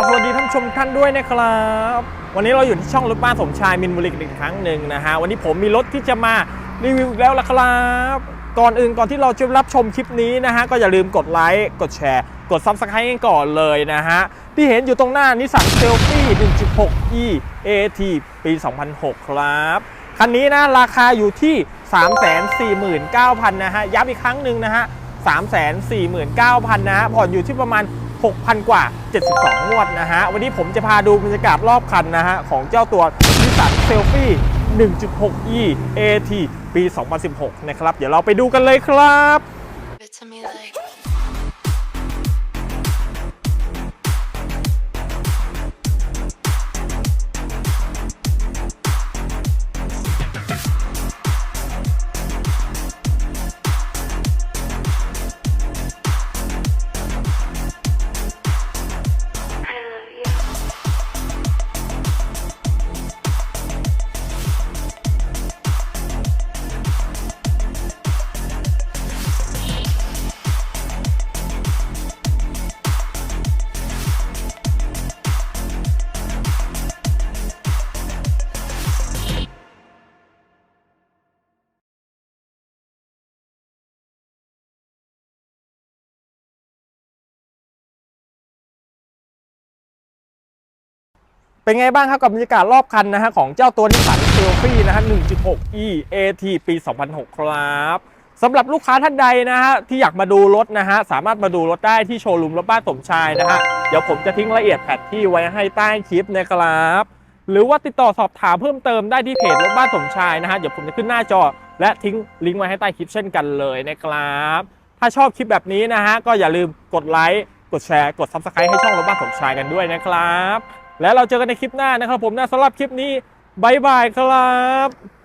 บสวัสดีท่านชมท่านด้วยนะครับ วันนี้เราอยู่ที่ช่องรถบ้านสมชายมินบุรีอีกครั้งหนึ่งนะฮะ วันนี้ผมมีรถที่จะมารีวิวแล้วละครับ ก่อนอื่นก่อนที่เราจะรับชมคลิปนี้นะฮะ ก็อย่าลืมกดไลค์ กดแชร์ กดซับสไครต์กันก่อนเลยนะฮะ ที่เห็นอยู่ตรงหน้านิสสันเซลฟี่ 1.6e AT ปี 2006 ครับคันนี้นะราคาอยู่ที่ 349,000 นะฮะ ย้ำอีกครั้งหนึ่งนะฮะ 349,000 นะฮะ ผ่อนอยู่ที่ประมาณ 6,000 กว่า 72 งวดนะฮะ วันนี้ผมจะพาดูบรรยากาศรอบคันนะฮะ ของเจ้าตัวนิสสันเซลฟี่ 1.6e AT ปี 2016 นะครับ เดี๋ยวเราไปดูกันเลยครับ เป็นไงบ้างครับกับบรรยากาศรอบคันนะฮะของเจ้าตัวนิสสันเซลฟี่นะฮะ 1.6e AT ปี 2006 ครับสำหรับลูกค้าท่านใดนะฮะที่อยากมาดูรถนะฮะสามารถมาดูรถได้ที่โชว์รูมรถบ้านสมชายนะฮะเดี๋ยวผมจะทิ้งรายละเอียดแพทที่ไว้ให้ใต้คลิปนะครับ หรือว่าติดต่อสอบถามเพิ่มเติมได้ที่เพจรถบ้านสมชายนะฮะเดี๋ยวผมจะขึ้นหน้าจอ และทิ้งลิงก์ไว้ให้ใต้คลิปเช่นกันเลยนะครับ ถ้าชอบคลิปแบบนี้นะฮะก็อย่าลืมกดไลค์กดแชร์กด Subscribe ให้ช่องรถบ้านสมชายกันด้วยนะครับ แล้วเราเจอกันในคลิปหน้านะครับผมนะสำหรับคลิปนี้บายบายครับ